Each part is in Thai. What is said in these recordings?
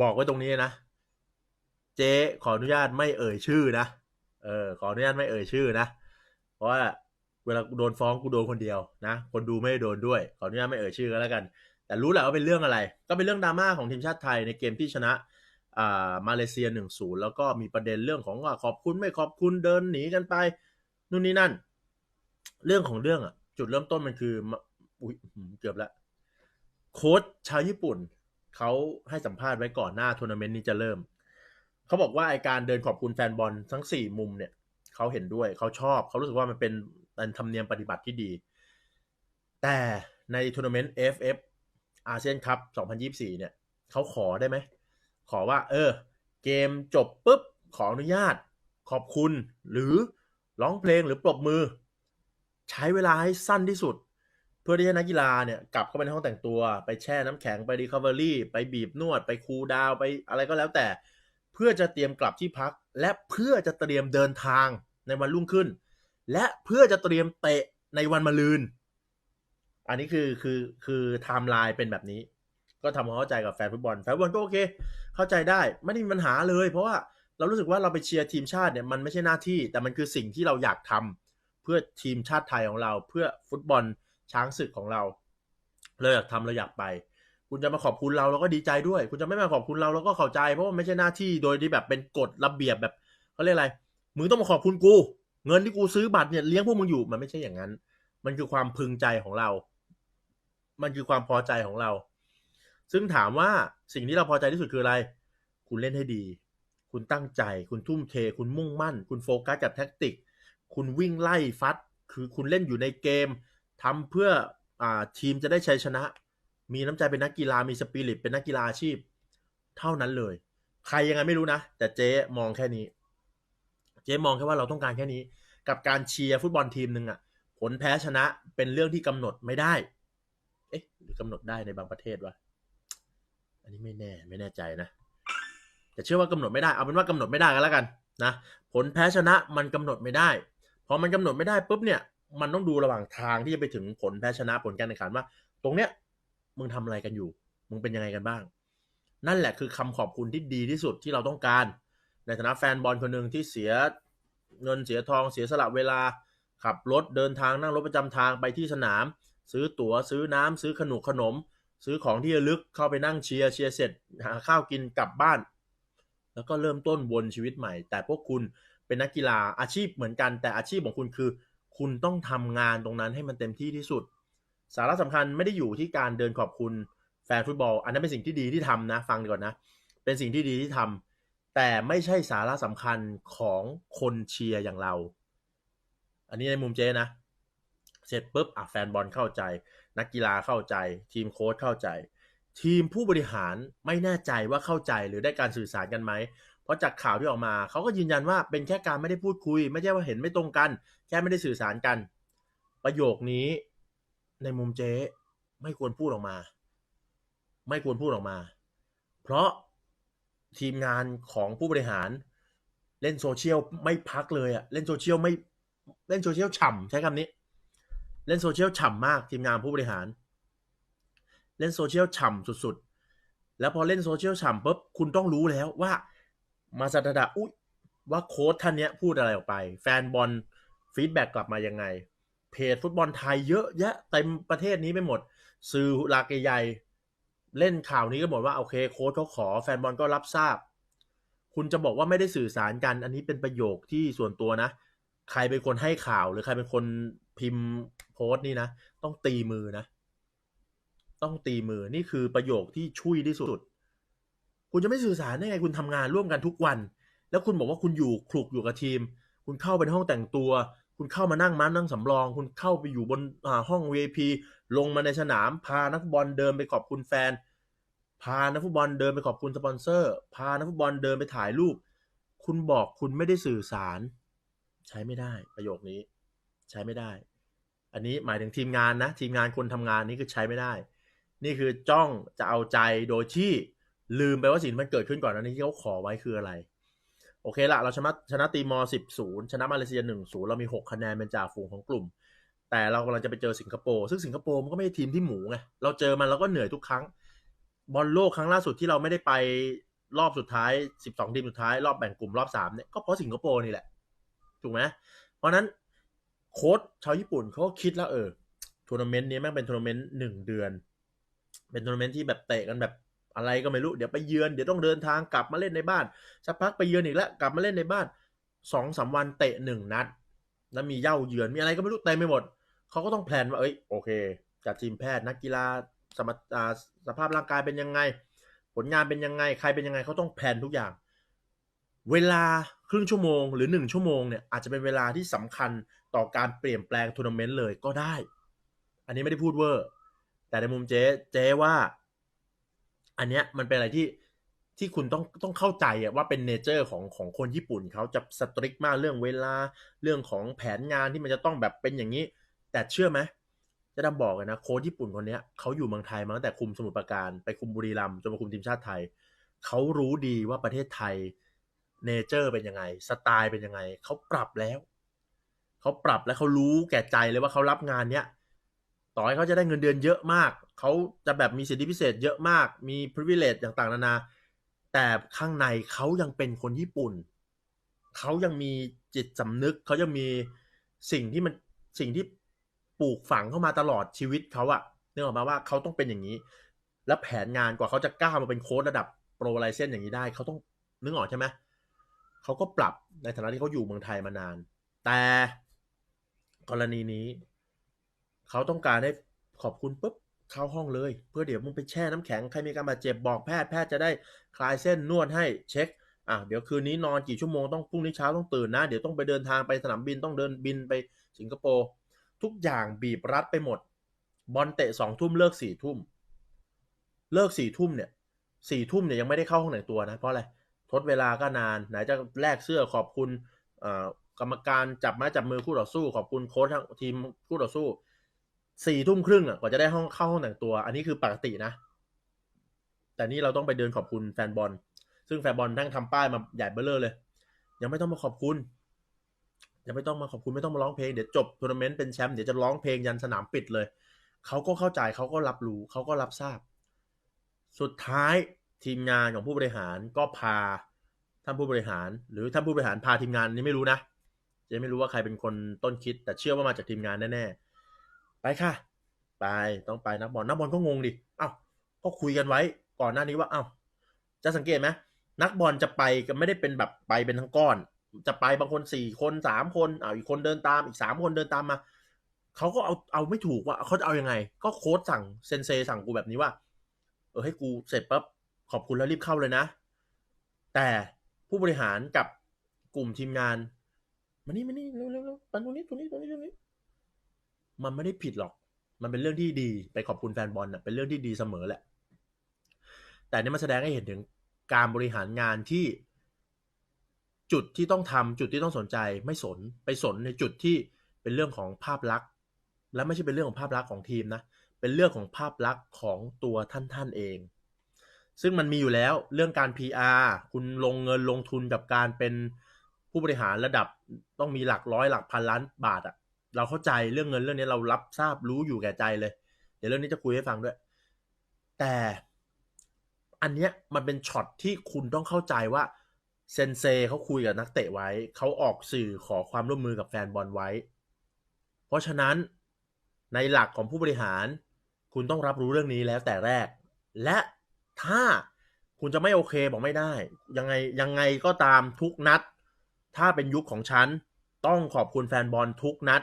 บอกไว้ตรงนี้นะ เจ๊ขออนุญาตไม่เอ่ยชื่อนะ เออ ขออนุญาตไม่เอ่ยชื่อนะ เพราะว่าเวลาโดนฟ้องกูโดนคนเดียวนะ คนดูไม่ได้โดนด้วย ขออนุญาตไม่เอ่ยชื่อก็แล้วกัน แต่รู้แหละว่าเป็นเรื่องอะไร ก็เป็นเรื่องดราม่าของทีมชาติไทยในเกมที่ชนะอ่ามาเลเซีย1-0แล้วก็มีประเด็นเรื่องของว่าขอบคุณไม่ขอบคุณเดินหนีกันไปนู่นนี่นั่น เรื่องของเรื่องอะจุดเริ่มต้นมันคืออุ้ยเกือบล้วโค้ชชาวญี่ปุ่น เขาให้สัมภาษณ์ไว้ก่อนหน้าทัวร์นาเมนต์นี้จะเริ่ม เขาบอกว่าไอการเดินขอบคุณแฟนบอลทั้งสี่มุมเนี่ยเขาเห็นด้วยเขาชอบเขารู้สึกว่ามันเป็นเป็นธรรมเนียมปฏิบัติที่ดี แต่ในทัวร์นาเมนต์ AFF อาเซียนคัพ2024 เนี่ยเขาขอได้ไหม ขอว่า เออ เกมจบปุ๊บ ขออนุญาต ขอบคุณ หรือร้องเพลงหรือปรบมือ ใช้เวลาให้สั้นที่สุด พื่อที่ให้นักกีฬาเนี่ยกลับเข้าไปในห้องแต่งตัว ไปแช่น้ำแข็งไปรีคาเวอรี่ไปบีบนวด ไปคูลดาวไปอะไรก็แล้วแต่ เพื่อจะเตรียมกลับที่พัก และเพื่อจะเตรียมเดินทางในวันรุ่งขึ้น และเพื่อจะเตรียมเตะในวันมะรืน อันนี้คือคือคือไทม์ไลน์เป็นแบบนี้ ก็ทำความเข้าใจกับแฟนฟุตบอลแฟนฟุตบอลก็โอเค เข้าใจได้ไม่ได้มีปัญหาเลย เพราะว่าเรารู้สึกว่าเราไปเชียร์ทีมชาติเนี่ยมันไม่ใช่หน้าที่ แต่มันคือสิ่งที่เราอยากทำเพื่อทีมชาติไทยของเราเพื่อฟุตบอล ช้างศึกของเรา เราอยากทำเราอยากไป คุณจะมาขอบคุณเราเราก็ดีใจด้วย คุณจะไม่มาขอบคุณเราเราก็เข้าใจ เพราะว่าไม่ใช่หน้าที่โดยที่แบบเป็นกฎระเบียบแบบเขาเรียกอะไรมึงต้องมาขอบคุณกู เงินที่กูซื้อบัตรเนี่ยเลี้ยงพวกมึงอยู่มันไม่ใช่อย่างนั้น มันคือความพึงใจของเรา มันคือความพอใจของเรา ซึ่งถามว่าสิ่งที่เราพอใจที่สุดคืออะไร คุณเล่นให้ดี คุณตั้งใจ คุณทุ่มเท คุณมุ่งมั่น คุณโฟกัสกับแท็กติก คุณวิ่งไล่ฟัด คือคุณเล่นอยู่ในเกม ทำเพื่ออทีมจะได้ชัยชนะ มีน้ำใจเป็นนักกีฬามีสปิริตเป็นนักกีฬาอาชีพ เท่านั้นเลย ใครยังไงไม่รู้นะ แต่เจ๊มองแค่นี้ เจ๊มองแค่ว่าเราต้องการแค่นี้ กับการเชียร์ฟุตบอลทีมหนึ่งอะผลแพ้ชนะเป็นเรื่องที่กำหนดไม่ได้ เอ๊ะหรือกำหนดได้ในบางประเทศวะอันนี้ไม่แน่ไม่แน่ใจนะแต่เชื่อว่ากำหนดไม่ได้เอาเป็นว่ากำหนดไม่ได้ก็แล้วกันนะผลแพ้ชนะมันกำหนดไม่ได้พอมันกำหนดไม่ได้ปุ๊บเนี่ย มันต้องดูระหว่างทางที่จะไปถึงผลแพ้ชนะผลการแข่งขันว่า ตรงเนี้ยมึงทำอะไรกันอยู่ มึงเป็นยังไงกันบ้าง นั่นแหละคือคำขอบคุณที่ดีที่สุดที่เราต้องการ ในฐานะแฟนบอลคนหนึ่งที่เสียเงินเสียทองเสียสละเวลา ขับรถเดินทางนั่งรถประจำทางไปที่สนาม ซื้อตั๋วซื้อน้ำซื้อขนมขนม ซื้อของที่ระลึกเข้าไปนั่งเชียร์เชียร์เสร็จหาข้าวกินกลับบ้าน แล้วก็เริ่มต้นวนชีวิตใหม่ แต่พวกคุณเป็นนักกีฬาอาชีพเหมือนกัน แต่อาชีพของคุณคือ คุณต้องทำงานตรงนั้นให้มันเต็มที่ที่สุด สาระสำคัญไม่ได้อยู่ที่การเดินขอบคุณแฟนฟุตบอล อันนั้นเป็นสิ่งที่ดีที่ทำนะ ฟังดีก่อนนะ เป็นสิ่งที่ดีที่ทำแต่ไม่ใช่สาระสำคัญของคนเชียร์อย่างเรา อันนี้ในมุมเจนะ เสร็จปุ๊บอะแฟนบอลเข้าใจ นักกีฬาเข้าใจ ทีมโค้ชเข้าใจ ทีมผู้บริหารไม่แน่ใจว่าเข้าใจหรือได้การสื่อสารกันไหม เพราะจากข่าวที่ออกมาเขาก็ยืนยันว่าเป็นแค่การไม่ได้พูดคุย ไม่ใช่ว่าเห็นไม่ตรงกัน แค่ไม่ได้สื่อสารกัน ประโยคนี้ในมุมเจ๊ไม่ควรพูดออกมา ไม่ควรพูดออกมา เพราะทีมงานของผู้บริหาร เล่นโซเชียลไม่พักเลยอะเล่นโซเชียลไม่เล่นโซเชียลฉ่ำใช้คำนี้ เล่นโซเชียลฉ่ำมากทีมงานผู้บริหาร เล่นโซเชียลฉ่ำสุดๆ แล้วพอเล่นโซเชียลฉ่ำปุ๊บคุณต้องรู้แล้วว่า มาซาดาดาอุ๊ยว่าโค้ชท่านเนี้ยพูดอะไรออกไป แฟนบอลฟีดแบ็กกลับมายังไง เพจฟุตบอลไทยเยอะแยะเต็มประเทศนี้ไปหมด สื่อหลากใหญ่เล่นข่าวนี้ก็บอกว่าโอเคโค้ชเขาขอแฟนบอลก็รับทราบ คุณจะบอกว่าไม่ได้สื่อสารกัน อันนี้เป็นประโยคที่ส่วนตัวนะ ใครเป็นคนให้ข่าวหรือใครเป็นคนพิมพ์โพสต์นี่นะ ต้องตีมือนะ ต้องตีมือนี่คือประโยคที่ช่วยที่สุด คุณจะไม่สื่อสารได้ไงคุณทำงานร่วมกันทุกวัน แล้วคุณบอกว่าคุณอยู่คลุกอยู่กับทีม คุณเข้าไปห้องแต่งตัว คุณเข้ามานั่งม้านั่งสำรอง คุณเข้าไปอยู่บนห้อง VIP ลงมาในสนามพานักฟุตบอลเดินไปขอบคุณแฟน พานักฟุตบอลเดินไปขอบคุณสปอนเซอร์ พานักฟุตบอลเดินไปถ่ายรูป คุณบอกคุณไม่ได้สื่อสาร ใช้ไม่ได้ประโยคนี้ ใช้ไม่ได้ อันนี้หมายถึงทีมงานนะ ทีมงานคนทำงานนี่คือใช้ไม่ได้ นี่คือจ้องจะเอาใจโดยที่ ลืมไปว่าสิ่งมันเกิดขึ้นก่อนอันนี้ที่เขาขอไว้คืออะไร โอเคละเราชนะชนะตีมอสิบศูนย์ชนะมาเลเซียหนึ่งศูนย์เรามีหกคะแนนเป็นจ่าฝูงของกลุ่ม แต่เรากำลังจะไปเจอสิงคโปร์ซึ่งสิงคโปร์มันก็ไม่ใช่ทีมที่หมูไงเราเจอมันเราก็เหนื่อยทุกครั้ง บอลโลกครั้งล่าสุดที่เราไม่ได้ไปรอบสุดท้าย 12 ทีมสุดท้าย รอบแบ่งกลุ่มรอบ3เนี่ยก็เพราะสิงคโปร์นี่แหละ ถูกไหมเพราะนั้นโค้ชชาวญี่ปุ่นเขาก็คิดแล้วเออทัวร์นาเมนต์นี้แม่งเป็นทัวร์นาเมนต์หนึ่งเดือน เป็นทัวร์นาเมนต์ที่แบบเตะกันแบบ อะไรก็ไม่รู้เดี๋ยวไปเยือนเดี๋ยวต้องเดินทางกลับมาเล่นในบ้านสักพักไปเยือนอีกแล้วกลับมาเล่นในบ้านสองสามวันเตะหนึ่งนัด แล้วมีเย่าเยือนมีอะไรก็ไม่รู้เต็มไปหมดเขาก็ต้องแพลนว่าเอ้ยโอเคจัดทีมแพทย์นักกีฬาสมรรถอ่าสภาพร่างกายเป็นยังไง ผลงานเป็นยังไงใครเป็นยังไงเขาต้องแพลนทุกอย่าง เวลาครึ่งชั่วโมงหรือหนึ่งชั่วโมงเนี่ยอาจจะเป็นเวลาที่สำคัญต่อการเปลี่ยนแปลงทัวร์นาเมนต์เลยก็ได้ อันนี้ไม่ได้พูดเวอร์ แต่ในมุมเจ๊เจ๊ว่า อันเนี้ยมันเป็นอะไรที่ที่คุณต้องต้องเข้าใจอะว่าเป็นเนเจอร์ของของคนญี่ปุ่นเขาจะสตริกมากเรื่องเวลาเรื่องของแผนงานที่มันจะต้องแบบเป็นอย่างนี้ แต่เชื่อไหมจะดำบอกเลยนะโค้ชญี่ปุ่นคนเนี้ยเขาอยู่เมืองไทยมาตั้งแต่คุมสมุทรปราการ ไปคุมบุรีรัมย์จนมาคุมทีมชาติไทย เขารู้ดีว่าประเทศไทยเนเจอร์เป็นยังไง สไตล์เป็นยังไง เขาปรับแล้ว เขาปรับแล้วเขารู้แก่ใจเลยว่าเขารับงานเนี้ยต่อให้เขาจะได้เงินเดือนเยอะมาก เขาจะแบบมีสิทธิพิเศษเยอะมากมี privilege ต่างๆนานา แต่ข้างในเขายังเป็นคนญี่ปุ่น เขายังมีจิตสำนึก เขายังมีสิ่งที่มันสิ่งที่ปลูกฝังเข้ามาตลอดชีวิตเขาอะนึกออกมาว่าเขาต้องเป็นอย่างนี้ และแผนงานกว่าเขาจะก้าวมาเป็นโค้ดระดับโปรไลเซนอย่างนี้ได้ เขาต้องนึกออกใช่ไหมเขาก็ปรับในฐานะที่เขาอยู่เมืองไทยมานาน แต่กรณีนี้ เขาต้องการให้ขอบคุณปุ๊บ เข้าห้องเลย เพื่อเดี๋ยวมึงไปแช่น้ำแข็งใครมีการบาดเจ็บบอกแพทย์แพทย์จะได้คลายเส้นนวดให้เช็คอะเดี๋ยวคืนนี้นอนกี่ชั่วโมงต้องพรุ่งนี้เช้าต้องตื่นนะ เดี๋ยวต้องไปเดินทางไปสนามบินต้องเดินบินไปสิงคโปร์ทุกอย่างบีบรัดไปหมด บอลเตะสองทุ่มเลิกสี่ทุ่มเลิกสี่ทุ่มเนี่ยสี่ทุ่มเนี่ยยังไม่ได้เข้าห้องไหนตัวนะ เพราะอะไรทดเวลาก็นานไหนจะแลกเสื้อขอบคุณกรรมการจับไม้จับมือคู่ต่อสู้ ขอบคุณโค้ชทั้งทีมคู่ต่อสู้ สี่ทุ่มครึ่งอะกว่าจะได้ห้องเข้าห้องแต่งตัว อันนี้คือปกตินะ แต่นี่เราต้องไปเดินขอบคุณแฟนบอล ซึ่งแฟนบอลทั้งทำป้ายมาใหญ่เบ้อเลอเลย ยังไม่ต้องมาขอบคุณยังไม่ต้องมาขอบคุณไม่ต้องมาร้องเพลงเดี๋ยวจบทัวร์นาเมนต์เป็นแชมป์เดี๋ยวจะร้องเพลงยันสนามปิดเลยเขาก็เข้าใจเขาก็รับรู้เขาก็รับทราบ สุดท้ายทีมงานของผู้บริหารก็พาท่านผู้บริหาร หรือท่านผู้บริหารพาทีมงานนี้ไม่รู้นะจะไม่รู้ว่าใครเป็นคนต้นคิด แต่เชื่อว่ามาจากทีมงานแน่ๆ ไปค่ะ ไปต้องไปนักบอลนักบอลก็งงดิเอ้าก็คุยกันไว้ก่อนหน้านี้ว่าเอ้าจะสังเกตไหมนักบอลจะไปก็ไม่ได้เป็นแบบไปเป็นทั้งก้อน จะไปบางคนสี่คนสามคนอ้าวอีกคนเดินตามอีกสามคนเดินตามมาเขาก็เอาเอาไม่ถูกว่าเขาจะเอาอยัางไง ก็โค้ดสั่งเซนเซสั่งกูแบบนี้ว่า เออให้กูเสร็จปั๊บขอบคุณแล้วรีบเข้าเลยนะ แต่ผู้บริหารกับกลุ่มทีมงานมานี่มานี่เร็วเร็วเร็วตรงนี้ตรงนี้ตรงนี้ตรงนี้ มันไม่ได้ผิดหรอก มันเป็นเรื่องที่ดี ไปขอบคุณแฟนบอลน่ะเป็นเรื่องที่ดีเสมอแหละ แต่นี่มันแสดงให้เห็นถึงการบริหารงานที่จุดที่ต้องทำจุดที่ต้องสนใจไม่สนไปสนในจุดที่เป็นเรื่องของภาพลักษณ์ และไม่ใช่เป็นเรื่องของภาพลักษณ์ของทีมนะ เป็นเรื่องของภาพลักษณ์ของตัวท่านท่านเอง ซึ่งมันมีอยู่แล้วเรื่องการ PR คุณลงเงินลงทุนกับการเป็นผู้บริหารระดับต้องมีหลักร้อยหลักพันล้านบาทอะ เราเข้าใจเรื่องเงินเรื่องนี้เรารับทราบรู้อยู่แก่ใจเลย เดี๋ยวเรื่องนี้จะคุยให้ฟังด้วย แต่อันเนี้ยมันเป็นช็อตที่คุณต้องเข้าใจว่าเซนเซเขาคุยกับนักเตะไว้ เขาออกสื่อขอความร่วมมือกับแฟนบอลไว้ เพราะฉะนั้นในหลักของผู้บริหารคุณต้องรับรู้เรื่องนี้แล้วแต่แรก และถ้าคุณจะไม่โอเคบอกไม่ได้ ยังไงยังไงก็ตามทุกนัด ถ้าเป็นยุคของฉัน ต้องขอบคุณแฟนบอลทุกนัด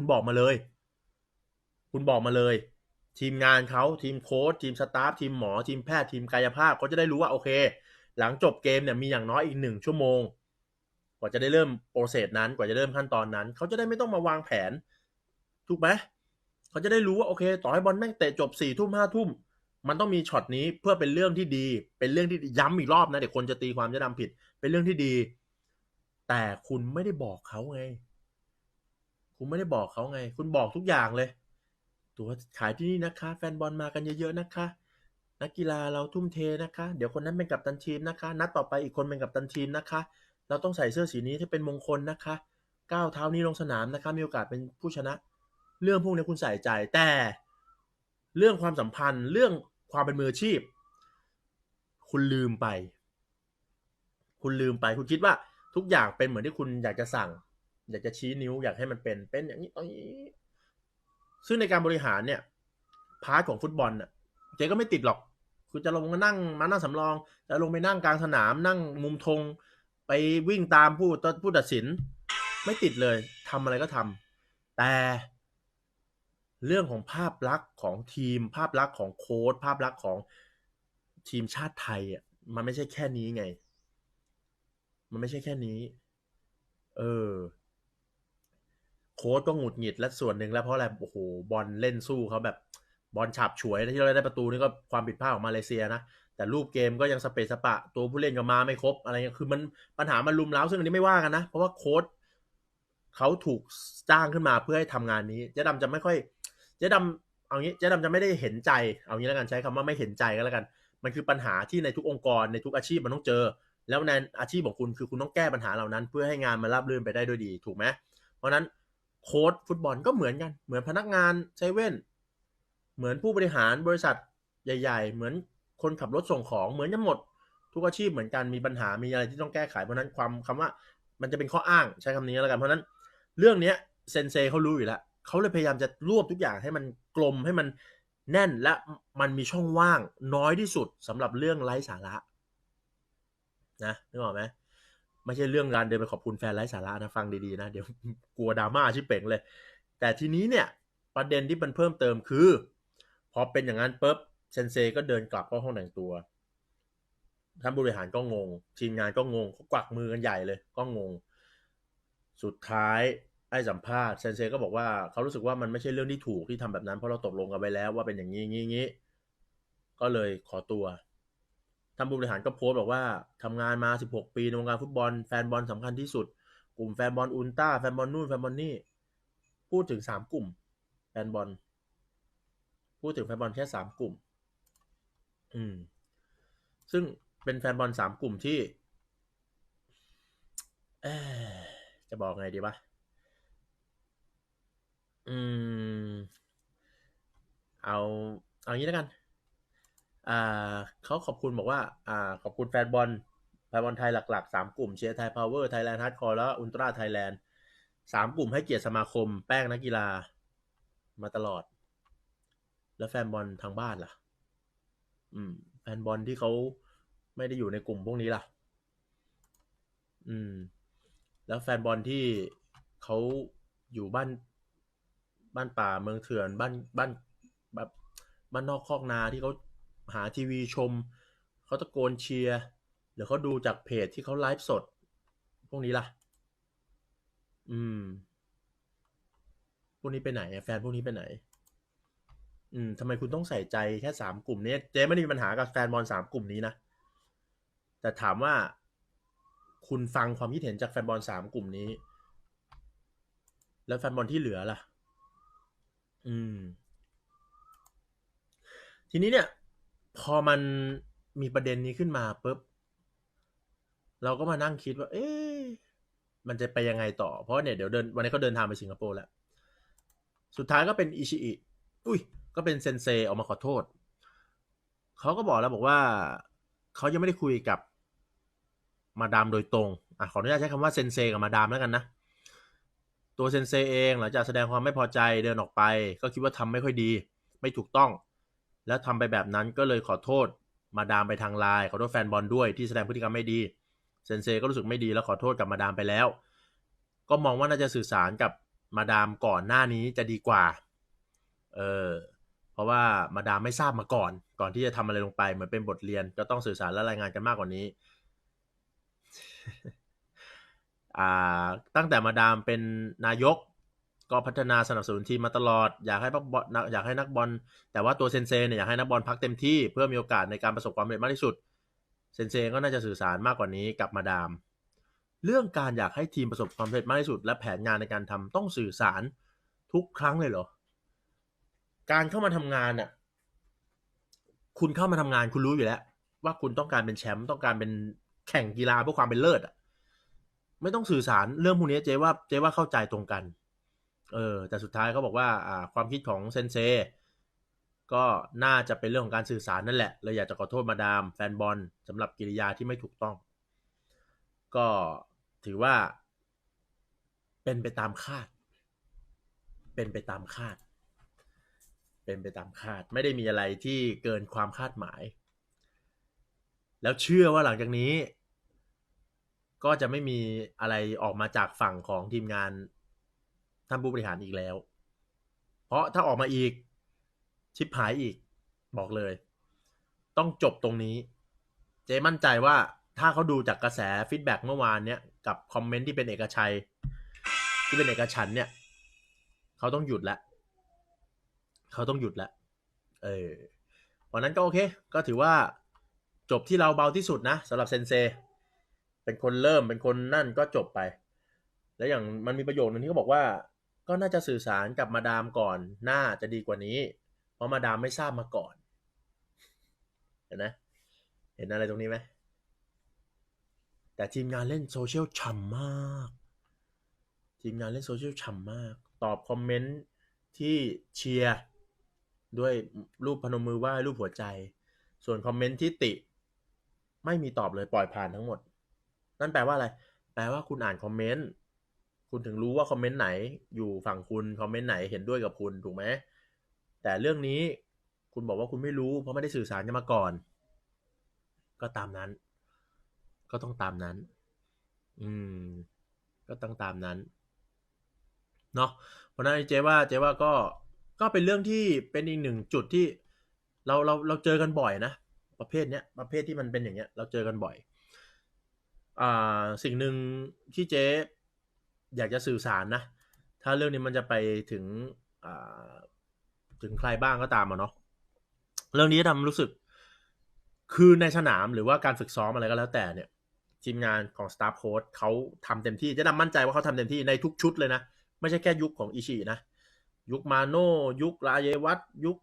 คุณบอกมาเลย คุณบอกมาเลย ทีมงานเขาทีมโค้ชทีมสตาฟทีมหมอทีมแพทย์ทีมกายภาพเขาจะได้รู้ว่าโอเค หลังจบเกมเนี่ยมีอย่างน้อยอีกหนึ่งชั่วโมง กว่าจะได้เริ่มโปรเซสนั้นกว่าจะเริ่มขั้นตอนนั้นเขาจะได้ไม่ต้องมาวางแผนถูกไหมเขาจะได้รู้ว่าโอเค ต่อให้บอลแม่งเตะจบสี่ทุ่มห้าทุ่มมันต้องมีช็อตนี้เพื่อเป็นเรื่องที่ดี เป็นเรื่องที่ย้ำอีกรอบนะเดี๋ยวคนจะตีความจะนำผิด เป็นเรื่องที่ดี แต่คุณไม่ได้บอกเขาไง คุณไม่ได้บอกเขาไง คุณบอกทุกอย่างเลย ตัวขายที่นี่นะคะ แฟนบอลมากันเยอะๆนะคะ นักกีฬาเราทุ่มเทนะคะ เดี๋ยวคนนั้นเป็นกัปตันทีมนะคะ นัดต่อไปอีกคนเป็นกัปตันทีมนะคะ เราต้องใส่เสื้อสีนี้ที่เป็นมงคลนะคะก้าวเท้านี้ลงสนามนะคะ มีโอกาสเป็นผู้ชนะ เรื่องพวกนี้คุณใส่ใจแต่เรื่องความสัมพันธ์ เรื่องความเป็นมืออาชีพ คุณลืมไป คุณลืมไป คุณคิดว่าทุกอย่างเป็นเหมือนที่คุณอยากจะสั่ง อยากจะชี้นิ้วอยากให้มันเป็นเป็นอย่างนี้อย่างนี้ ซึ่งในการบริหารเนี่ยพาร์ทของฟุตบอลน่ะเจ๊ก็ไม่ติดหรอก คุณจะลงมานั่งมานั่งสำรอง จะลงไปนั่งกลางสนามนั่งมุมธงไปวิ่งตามผู้ผู้ตัดสิน ไม่ติดเลยทำอะไรก็ทำแต่เรื่องของภาพลักษณ์ของทีม ภาพลักษณ์ของโค้ดภาพลักษณ์ของทีมชาติไทยอะมันไม่ใช่แค่นี้ไง มันไม่ใช่แค่นี้ เออ โค้ดก็หงุดหงิดและส่วนหนึ่งแล้วเพราะอะไรโอ้โหบอลเล่นสู้เขาแบบบอลฉับฉวยที่เราได้ประตูนี่ก็ความผิดพลาดของมาเลเซียนะแต่รูปเกมก็ยังสเปซสปะ ตัวผู้เล่นก็มาไม่ครบอะไรเงี้ยคือมันปัญหามันลุมเล้าซึ่งอันนี้ไม่ว่ากันนะ เพราะว่าโค้ดเขาถูกจ้างขึ้นมาเพื่อให้ทำงานนี้เจ๊ดำจะไม่ค่อยเจ๊ดำเอางี้เจ๊ดำจะไม่ได้เห็นใจ เอางี้แล้วกันใช้คำว่าไม่เห็นใจก็แล้วกัน มันคือปัญหาที่ในทุกองค์กรในทุกอาชีพมันต้องเจอ แล้วในอาชีพของคุณคือคุณต้องแก้ปัญหาเหล่านั้น เพื่อให้งานมันราบรื่นไปได้ด้วยดี ถูกไหมเพราะนั้น โค้ดฟุตบอลก็เหมือนกัน เหมือนพนักงานเซเว่นเหมือนผู้บริหารบริษัทใหญ่ ๆ เหมือนคนขับรถส่งของเหมือนกันหมด ทุกอาชีพเหมือนกันมีปัญหามีอะไรที่ต้องแก้ไขเพราะนั้นความคำว่า มันจะเป็นข้ออ้างใช้คำนี้แล้วกันเพราะนั้น เรื่องนี้เซนเซเขารู้อยู่แล้วเขาเลยพยายามจะรวบทุกอย่างให้มันกลมให้มันแน่นและมันมีช่องว่างน้อยที่สุดสำหรับเรื่องไร้สาระนะนึกออกไหม ไม่ใช่เรื่องการเดินไปขอบคุณแฟนไร้สาระนะฟังดีๆนะ เดี๋ยวกลัวดราม่าชิเป่งเลย แต่ทีนี้เนี่ยประเด็นที่มันเพิ่มเติมคือ พอเป็นอย่างนั้นปุ๊บเซนเซก็เดินกลับเข้าห้องแต่งตัวท่านบริหารก็งง ทีมงานก็งงเขากวักมือกันใหญ่เลย ก็งง สุดท้ายไอ้สัมภาษณ์เซนเซก็บอกว่าเขารู้สึกว่ามันไม่ใช่เรื่องที่ถูกที่ทำแบบนั้นเพราะเราตกลงกันไปแล้วว่าเป็นอย่างนี้งี้งี้ก็เลยขอตัว ท่านผู้บริหารก็โพสต์บอกว่าทำงานมา 16 ปีในวงการฟุตบอลแฟนบอลสำคัญที่สุด กลุ่มแฟนบอลอุลตร้าแฟนบอลนู่นแฟนบอลนี่ พูดถึงสามกลุ่ม แฟนบอล พูดถึงแฟนบอลแค่สามกลุ่ม อืม ซึ่งเป็นแฟนบอลสามกลุ่มที่เอจะบอกไงดีวะอืม เอา เอางี้แล้วกัน อ่าเขาขอบคุณบอกว่าอ่าขอบคุณแฟนบอลแฟนบอลไทยหลักๆสามกลุ่มเชียร์ไทยพาวเวอร์ไทยแลนด์ฮาร์ดคอร์แล้วอุลตร้าไทยแลนด์สามกลุ่มให้เกียรติสมาคม แป้งนักกีฬา มาตลอด แล้วแฟนบอลทางบ้านล่ะ อืม แฟนบอลที่เขาไม่ได้อยู่ในกลุ่มพวกนี้ล่ะ อืม แล้วแฟนบอลที่เขาอยู่บ้าน บ้านป่าเมืองเถื่อน บ้านบ้านแบบบ้านนอกคอกนาที่เขา หาทีวีชม เขาตะโกนเชียร์ หรือเขาดูจากเพจที่เขาไลฟ์สด พวกนี้ล่ะ อืม พวกนี้ไปไหน แฟนพวกนี้ไปไหน อืมทำไมคุณต้องใส่ใจแค่สามกลุ่มนี้เจ๊ไม่ได้มีปัญหากับแฟนบอลสามกลุ่มนี้นะ แต่ถามว่า คุณฟังความคิดเห็นจากแฟนบอลสามกลุ่มนี้ แล้วแฟนบอลที่เหลือล่ะ อืมทีนี้เนี่ย พอมันมีประเด็นนี้ขึ้นมาปุ๊บ เราก็มานั่งคิดว่า เอ๊ะมันจะไปยังไงต่อ เพราะเนี่ยเดี๋ยวเดินวันนี้เขาเดินทางไปสิงคโปร์แล้ว สุดท้ายก็เป็นอิชิอิอุ้ย ก็เป็นเซนเซออกมาขอโทษ เขาก็บอกแล้วบอกว่า เขายังไม่ได้คุยกับมาดามโดยตรง อะขออนุญาตใช้คำว่าเซนเซกับมาดามแล้วกันนะ ตัวเซนเซเองหลังจากแสดงความไม่พอใจเดินออกไป ก็คิดว่าทำไม่ค่อยดี ไม่ถูกต้อง แล้วทำไปแบบนั้นก็เลยขอโทษ มาดามไปทางไลน์ขอโทษแฟนบอลด้วยที่แสดงพฤติกรรมไม่ดีเซนเซก็รู้สึกไม่ดีแล้วขอโทษกับมาดามไปแล้ว ก็มองว่าน่าจะสื่อสารกับมาดามก่อนหน้านี้จะดีกว่า เออเพราะว่ามาดามไม่ทราบมาก่อน ก่อนที่จะทำอะไรลงไปเหมือนเป็นบทเรียนก็ต้องสื่อสารและรายงานกันมากกว่านี้อ่าตั้งแต่มาดามเป็นนายก ก็พัฒนาสนับสนุนทีมมาตลอด อยากให้นักบอลอยากให้นักบอล แต่ว่าตัวเซนเซเนี่ยอยากให้นักบอลพักเต็มที่เพื่อมีโอกาสในการประสบความสำเร็จมากที่สุด เซนเซก็น่าจะสื่อสารมากกว่านี้กับมาดาม เรื่องการอยากให้ทีมประสบความสำเร็จมากที่สุด และแผนงานในการทำต้องสื่อสารทุกครั้งเลยเหรอ การเข้ามาทำงานน่ะ คุณเข้ามาทำงานคุณรู้อยู่แล้ว ว่าคุณต้องการเป็นแชมป์ต้องการเป็นแข่งกีฬาเพื่อความเป็นเลิศอะ ไม่ต้องสื่อสารเรื่องพวกนี้เจ๊ว่าเจ๊ว่าเข้าใจตรงกัน เออแต่สุดท้ายเขาบอกว่าอ่าความคิดของเซนเซก็น่าจะเป็นเรื่องของการสื่อสารนั่นแหละเลยอยากจะขอโทษมาดามแฟนบอลสำหรับกิริยาที่ไม่ถูกต้อง ก็ถือว่า เป็นไปตามคาด เป็นไปตามคาด เป็นไปตามคาด ไม่ได้มีอะไรที่เกินความคาดหมาย แล้วเชื่อว่าหลังจากนี้ ก็จะไม่มีอะไรออกมาจากฝั่งของทีมงาน ท่านผู้บริหารอีกแล้ว เพราะถ้าออกมาอีกชิปหายอีก บอกเลย ต้องจบตรงนี้ เจมั่นใจว่าถ้าเขาดูจากกระแสฟีดแบ็กเมื่อวานเนี้ยกับคอมเมนต์ที่เป็นเอกชัย ที่เป็นเอกฉันเนี่ย เขาต้องหยุดแล้วเขาต้องหยุดแล้วเออวันนั้นก็โอเค ก็ถือว่าจบที่เราเบาที่สุดนะสำหรับเซนเซ เป็นคนเริ่มเป็นคนนั่นก็จบไป แล้วอย่างมันมีประโยคนึงที่เขาบอกว่า ก็น่าจะสื่อสารกับมาดามก่อน น่าจะดีกว่านี้ เพราะมาดามไม่ทราบมาก่อน เห็นไหมเห็นอะไรตรงนี้ไหมแต่ทีมงานเล่นโซเชียลฉ่ำมาก ทีมงานเล่นโซเชียลฉ่ำมาก ตอบคอมเมนต์ที่เชียร์ด้วยรูปพนมมือไหว้รูปหัวใจ ส่วนคอมเมนต์ที่ติ ไม่มีตอบเลยปล่อยผ่านทั้งหมด นั่นแปลว่าอะไร แปลว่าคุณอ่านคอมเมนต์ คุณถึงรู้ว่าคอมเมนต์ไหนอยู่ฝั่งคุณคอมเมนต์ไหนเห็นด้วยกับคุณถูกไหมแต่เรื่องนี้คุณบอกว่าคุณไม่รู้เพราะไม่ได้สื่อสารกันมาก่อน ก็ตามนั้น ก็ต้องตามนั้น อืม ก็ต้องตามนั้นเนาะเพราะนั้นเจ๊ว่าเจ๊ว่าก็ก็เป็นเรื่องที่เป็นอีกหนึ่งจุดที่เราเราเราเจอกันบ่อยนะประเภทเนี้ยประเภทที่มันเป็นอย่างเงี้ย เราเจอกันบ่อย อ่าสิ่งหนึ่งที่เจ๊ อยากจะสื่อสารนะ ถ้าเรื่องนี้มันจะไปถึงถึงใครบ้างก็ตามอะเนาะเรื่องนี้ทำรู้สึกคือในสนามหรือว่าการฝึกซ้อมอะไรก็แล้วแต่เนี่ย ทีมงานของสตาฟโค้ดเขาทำเต็มที่จะดำมั่นใจว่าเขาทำเต็มที่ในทุกชุดเลยนะ ไม่ใช่แค่ยุคของอิชินะ ยุคมาโน่ยุคราเยวัตยุค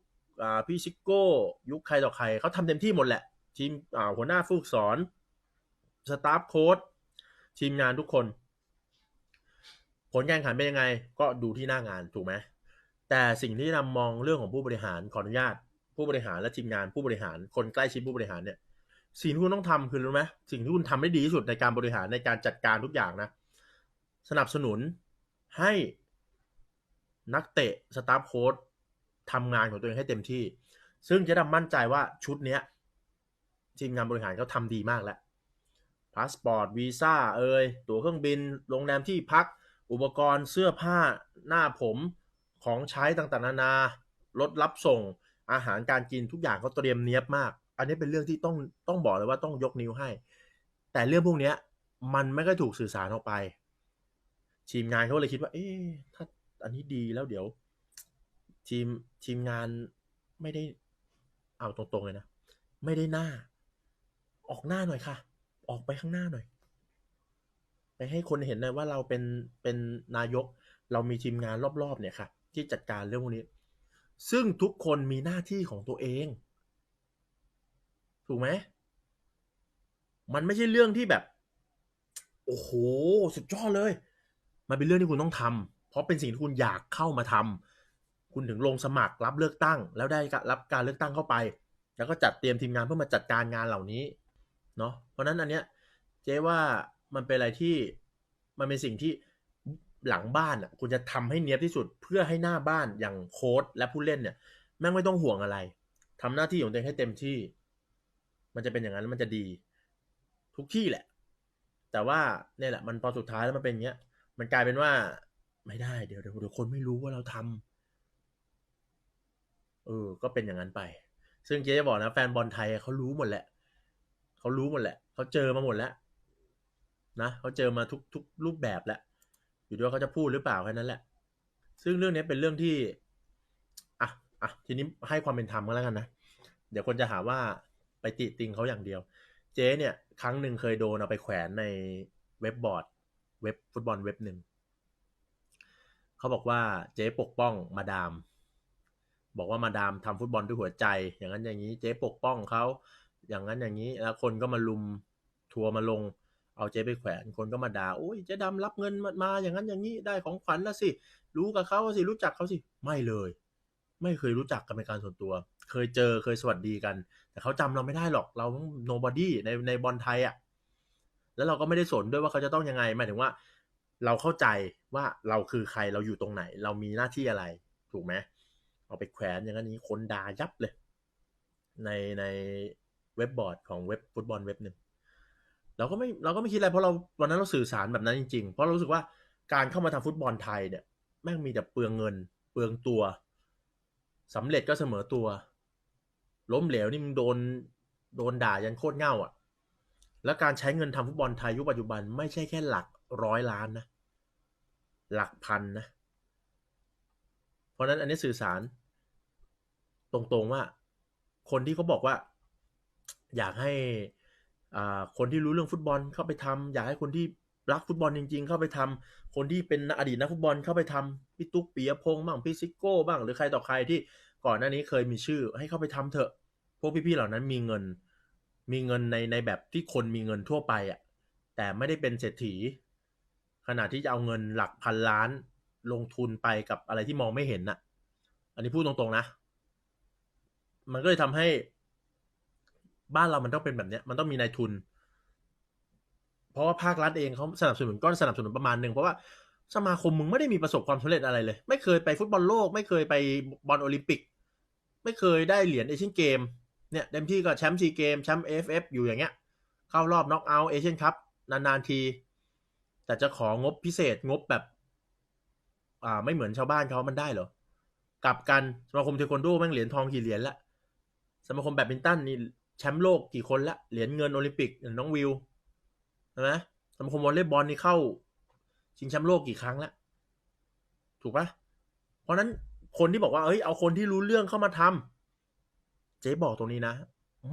พี่ซิโก้ ยุคใครต่อใครเขาทำเต็มที่หมดแหละ ทีมหัวหน้าฝึกสอนสตาฟโค้ดทีมงานทุกคน ลการแข่งขันเป็นยังไงก็ดูที่หน้างานถูกไหมแต่สิ่งที่นำมองเรื่องของผู้บริหารขออนุญาต ผู้บริหารและทีมงานผู้บริหารคนใกล้ชิดผู้บริหารเนี่ยสิ่งที่คุณต้องทำคือรู้ไหมสิ่งที่คุณทำได้ดีที่สุดในการบริหารในการจัดการทุกอย่างนะสนับสนุนให้นักเตะสตาฟโค้ดทำงานของตัวเองให้เต็มที่ ซึ่งจะดำมั่นใจว่าชุดเนี้ยทีมงานบริหารเขาทำดีมากแล้วพาสปอร์ตวีซ่าเอ่ยตั๋วเครื่องบิน โรงแรมที่พัก อุปกรณ์เสื้อผ้าหน้าผมของใช้ต่างๆ นานารถรับส่งอาหารการกินทุกอย่างเขาเตรียมเนียบมาก อันนี้เป็นเรื่องที่ต้องต้องบอกเลยว่าต้องยกนิ้วให้ แต่เรื่องพวกเนี้ย มันไม่ค่อยถูกสื่อสารออกไป ทีมงานเขาเลยคิดว่า เอ๊ะถ้าอันนี้ดีแล้วเดี๋ยว ทีมทีมงานไม่ได้เอาตรงๆเลยนะ ไม่ได้หน้า ออกหน้าหน่อยค่ะ ออกไปข้างหน้าหน่อย ไปให้คนเห็นเลยว่าเราเป็นเป็นนายก เรามีทีมงานรอบๆเนี่ยค่ะที่จัดการเรื่องพวกนี้ ซึ่งทุกคนมีหน้าที่ของตัวเอง ถูกไหมมันไม่ใช่เรื่องที่แบบ โอ้โหสุดยอดเลย มันเป็นเรื่องที่คุณต้องทำเพราะเป็นสิ่งที่คุณอยากเข้ามาทำคุณถึงลงสมัครรับเลือกตั้ง แล้วได้รับการเลือกตั้งเข้าไป แล้วก็จัดเตรียมทีมงานเพื่อมาจัดการงานเหล่านี้ เนาะเพราะนั้นอันเนี้ย เจ๊ว่า มันเป็นอะไรที่มันเป็นสิ่งที่หลังบ้านอะคุณจะทำให้เนี้ยบที่สุดเพื่อให้หน้าบ้านอย่างโค้ดและผู้เล่นเนี่ยแม่งไม่ต้องห่วงอะไรทำหน้าที่ของตัวเองให้เต็มที่ มันจะเป็นอย่างนั้นแล้วมันจะดี ทุกที่แหละ แต่ว่าเนี่ยแหละ มันพอสุดท้ายแล้วมันเป็นเงี้ย มันกลายเป็นว่า ไม่ได้เดี๋ยวเดี๋ยวเดี๋ยวคนไม่รู้ว่าเราทำเออ ก็เป็นอย่างนั้นไป ซึ่งเจ๊จะบอกนะแฟนบอลไทยเขารู้หมดแหละเขารู้หมดแหละเขาเจอมาหมดแล้ว นะเขาเจอมาทุกทุกรูปแบบแหล้วอยู่ด้วยเขาจะพูดหรือเปล่าแค่นั้นแหละ ซึ่งเรื่องนี้เป็นเรื่องที่อะอะทีนี้ให้ความเป็นธรรมก็แล้วกันนะเดี๋ยวคนจะหาว่าไปติติงเขาอย่างเดียว เจ๊เนี่ย ครั้งหนึ่งเคยโดนเอาไปแขวนในเว็บบอร์ด เว็บฟุตบอลเว็บหนึ่งเขาบอกว่าเจ๊ปกป้องมาดาม บอกว่ามาดามทำฟุตบอลด้วยหัวใจ อย่างนั้นอย่างนี้ เจ๊ปกป้องเขาอย่างนั้นอย่างนี้แล้วคนก็มาลุมทัวร์มาลง เอาเจ๊ไปแขวนคนก็มาด่าโอ้ยเจ๊ดำรับเงินมามาอย่างนั้นอย่างนี้ได้ของขวัญแล้วสิ รู้กับเขาสิรู้จักเขาสิไม่เลย ไม่เคยรู้จักกันเป็นการส่วนตัว เคยเจอเคยสวัสดีกัน แต่เขาจำเราไม่ได้หรอกเรา nobody ในในบอลไทยอะ่ะแล้วเราก็ไม่ได้สนด้วยว่าเขาจะต้องยังไงหมายถึงว่า เราเข้าใจว่าเราคือใครเราอยู่ตรงไหน เรามีหน้าที่อะไร ถูกไหมเอาไปแขวนอย่างนี้คนด่ายับเลย ในในเว็บบอร์ดของเว็บฟุตบอลเว็บหนึ่ง เราก็ไม่เราก็ไม่คิดอะไรเพราะเราวันนั้นเราสื่อสารแบบนั้นจริงๆ เพราะเรารู้สึกว่าการเข้ามาทำฟุตบอลไทยเนี่ยแม่งมีแต่เปลืองเงิน เปลืองตัวสำเร็จก็เสมอตัว ล้มเหลวนี่มึงโดนโดนด่ายันโคตรเง่าอะ แล้วการใช้เงินทำฟุตบอลไทยยุคปัจจุบันไม่ใช่แค่หลักร้อยล้านนะ หลักพันนะ เพราะนั้นอันนี้สื่อสาร ตรงๆว่า คนที่เขาบอกว่า อยากให้ คนที่รู้เรื่องฟุตบอลเข้าไปทำอยากให้คนที่รักฟุตบอลจริง ๆ เข้าไปทำคนที่เป็นอดีตนักฟุตบอลเข้าไปทำพี่ตุ๊กปียพงษ์บ้างพี่ซิโก้บ้างหรือใครต่อใครที่ก่อนหน้านี้เคยมีชื่อให้เข้าไปทำเถอะ พวกพี่ๆเหล่านั้นมีเงิน มีเงินในในแบบที่คนมีเงินทั่วไปอะแต่ไม่ได้เป็นเศรษฐี ขนาดที่จะเอาเงินหลักพันล้านลงทุนไปกับอะไรที่มองไม่เห็นน่ะ อันนี้พูดตรงๆนะ มันก็เลยทำให้ บ้านเรามันต้องเป็นแบบเนี้ย มันต้องมีนายทุน เพราะว่าภาครัฐเองเขาสนับสนุนก้อนสนับสนุนประมาณหนึ่งเพราะว่าสมาคมมึงไม่ได้มีประสบความสำเร็จอะไรเลย ไม่เคยไปฟุตบอลโลก ไม่เคยไปบอลโอลิมปิก ไม่เคยได้เหรียญเอเชียนเกมเนี่ยเต็มที่ก็แชมป์ซีเกมแชมป์เอฟเอฟอยู่อย่างเงี้ย เข้ารอบน็อกเอาท์เอเชียนคัพนานๆที แต่จะของบพิเศษงบแบบ อ่า ไม่เหมือนชาวบ้านเขามันได้เหรอกลับกันสมาคมเทควันโดแม่งเหรียญทองกี่เหรียญละสมาคมแบดมินตันนี่ แชมป์โลกกี่คนละ เหรียญเงินโอลิมปิกอย่างน้องวิวใช่ไหมสมาคมวอลเลย์บอลนี่เข้า ชิงแชมป์โลกกี่ครั้งละถูกปะเพราะนั้นคนที่บอกว่าเอ้ยเอาคนที่รู้เรื่องเข้ามาทำเจ๊บอกตรงนี้นะ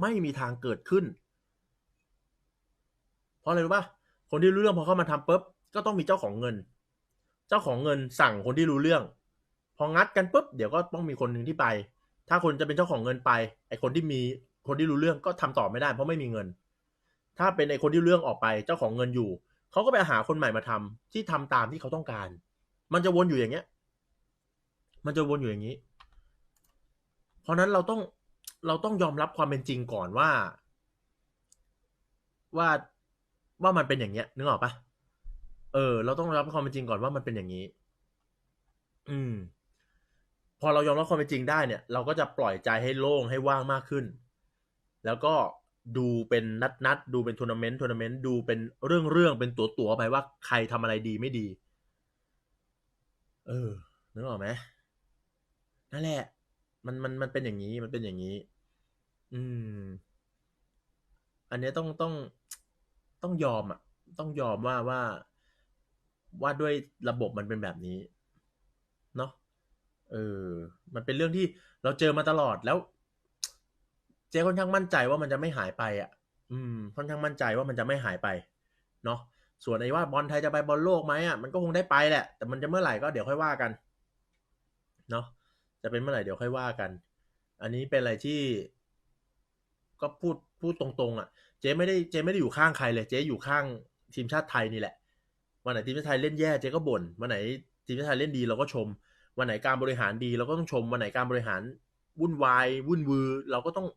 ไม่มีทางเกิดขึ้น เพราะอะไรรู้ปะคนที่รู้เรื่องพอเข้ามาทำปุ๊บก็ต้องมีเจ้าของเงิน เจ้าของเงินสั่งคนที่รู้เรื่อง พองัดกันปุ๊บเดี๋ยวก็ต้องมีคนหนึ่งที่ไป ถ้าคนจะเป็นเจ้าของเงินไปไอคนที่มี คนที่รู้เรื่องก็ทำต่อไม่ได้เพราะไม่มีเงิน ถ้าเป็นไอคนที่เรื่องออกไปเจ้าของเงินอยู่เขาก็ไปหาคนใหม่มาทำที่ทำตามที่เขาต้องการ มันจะวนอยู่อย่างเงี้ย มันจะวนอยู่อย่างนี้ เพราะนั้นเราต้องเราต้องยอมรับความเป็นจริงก่อนว่า ว่าว่ามันเป็นอย่างเงี้ยนึกออกปะเออ เราต้องรับความเป็นจริงก่อนว่ามันเป็นอย่างนี้ อืม พอเรายอมรับความเป็นจริงได้เนี่ย เราก็จะปล่อยใจให้โล่งให้ว่างมากขึ้น แล้วก็ดูเป็นนัดนัดๆดูเป็นทัวร์นาเมนต์ทัวร์นาเมนต์ดูเป็นเรื่องเรื่องๆเป็นตัวตัวๆไปว่าใครทำอะไรดีไม่ดี เออนึกออกไหมนั่นแหละ มันมันมันเป็นอย่างนี้มันเป็นอย่างนี้ อืม อันนี้ต้องต้องต้องยอมอะ ต้องยอมว่าว่าว่าด้วยระบบมันเป็นแบบนี้ เนาะเออ มันเป็นเรื่องที่เราเจอมาตลอดแล้ว เจ๊ค่อนข้างมั่นใจว่ามันจะไม่หายไปอะ อืม ค่อนข้างมั่นใจว่ามันจะไม่หายไป เนาะ ส่วนไอ้ว่าบอลไทยจะไปบอลโลกไหมอะ มันก็คงได้ไปแหละ แต่มันจะเมื่อไหร่ก็เดี๋ยวค่อยว่ากัน เนาะ จะเป็นเมื่อไหร่เดี๋ยวค่อยว่ากัน อันนี้เป็นอะไรที่ ก็พูดพูดตรงๆ อะ เจ๊ไม่ได้เจ๊ไม่ได้อยู่ข้างใครเลย เจ๊อยู่ข้างทีมชาติไทยนี่แหละ วันไหนทีมชาติไทยเล่นแย่เจ๊ก็บ่น วันไหนทีมชาติไทยเล่นดีเราก็ชม วันไหนการบริหารดีเราก็ต้องชม วันไหนการบริหารวุ่นวายวุ่นวือเราก็ต้อง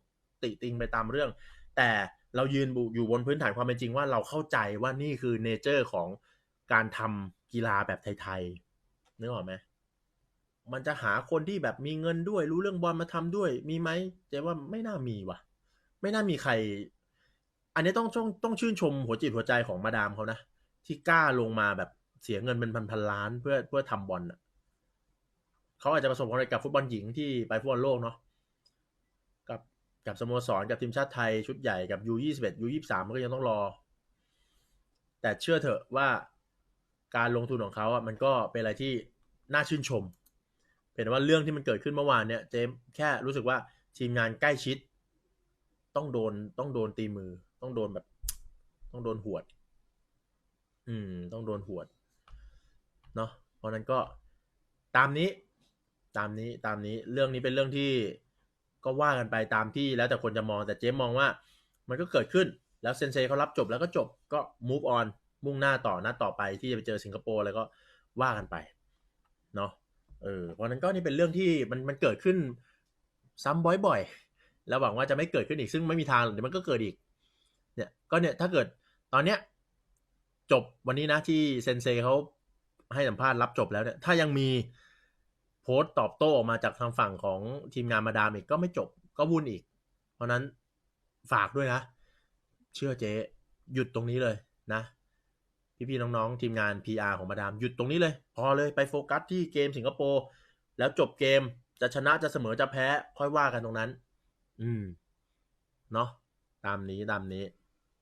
ติติงไปตามเรื่อง แต่เรายืนอยู่บนพื้นฐานความเป็นจริงว่าเราเข้าใจว่านี่คือเนเจอร์ของการทำกีฬาแบบไทยๆนึกออกไหมมันจะหาคนที่แบบมีเงินด้วย รู้เรื่องบอลมาทำด้วย มีไหมเจ๊ว่าไม่น่ามีว่ะ ไม่น่ามีใคร อันนี้ต้องต้องต้องชื่นชมหัวจิตหัวใจของมาดามเขานะ ที่กล้าลงมาแบบเสียเงินเป็นพันพันๆล้านเพื่อเพื่อทำบอลอะเขาอาจจะประสบความสำเร็จกับฟุตบอลหญิงที่ไปฟุตบอลโลกเนาะ กับสโมสรกับทีมชาติไทยชุดใหญ่กับยูยี่สิบเอ็ดยูยี่สามมันก็ยังต้องรอ แต่เชื่อเถอะว่าการลงทุนของเขาอะมันก็เป็นอะไรที่น่าชื่นชม เป็นว่าเรื่องที่มันเกิดขึ้นเมื่อวานเนี่ยเจมแค่รู้สึกว่าทีมงานใกล้ชิด ต้องโดนต้องโดนตีมือ ต้องโดนแบบ ต้องโดนหวด อืม ต้องโดนหวด เนาะเพราะนั้นก็ตามนี้ ตามนี้ตามนี้เรื่องนี้เป็นเรื่องที่ ก็ว่ากันไปตามที่แล้วแต่คนจะมองแต่เจ๊มองว่า มันก็เกิดขึ้นแล้วเซนเซเขารับจบแล้วก็จบก็ move on มุ่งหน้าต่อหน้าต่อไปที่จะไปเจอสิงคโปร์แล้วก็ว่ากันไปเนาะเออเพราะนั้นก็นี่เป็นเรื่องที่มันมันเกิดขึ้นซ้ำบ่อยๆแล้วหวังว่าจะไม่เกิดขึ้นอีกซึ่งไม่มีทางเดี๋ยวมันก็เกิดอีกเนี่ยก็เนี่ยถ้าเกิดตอนเนี้ยจบวันนี้นะที่เซนเซเขาให้สัมภาษณ์รับจบแล้วเนี่ยถ้ายังมี โพสต์ตอบโต้ออกมาจากทางฝั่งของทีมงานมาดามอีกก็ไม่จบก็วุ่นอีก เพราะนั้นฝากด้วยนะ เชื่อเจ๊หยุดตรงนี้เลยนะ พี่ๆน้องๆ ทีมงาน PR ของมาดามหยุดตรงนี้เลย พอเลยไปโฟกัสที่เกมสิงคโปร์แล้วจบเกมจะชนะจะเสมอจะแพ้ค่อยว่ากันตรงนั้น อืม เนาะตามนี้ตามนี้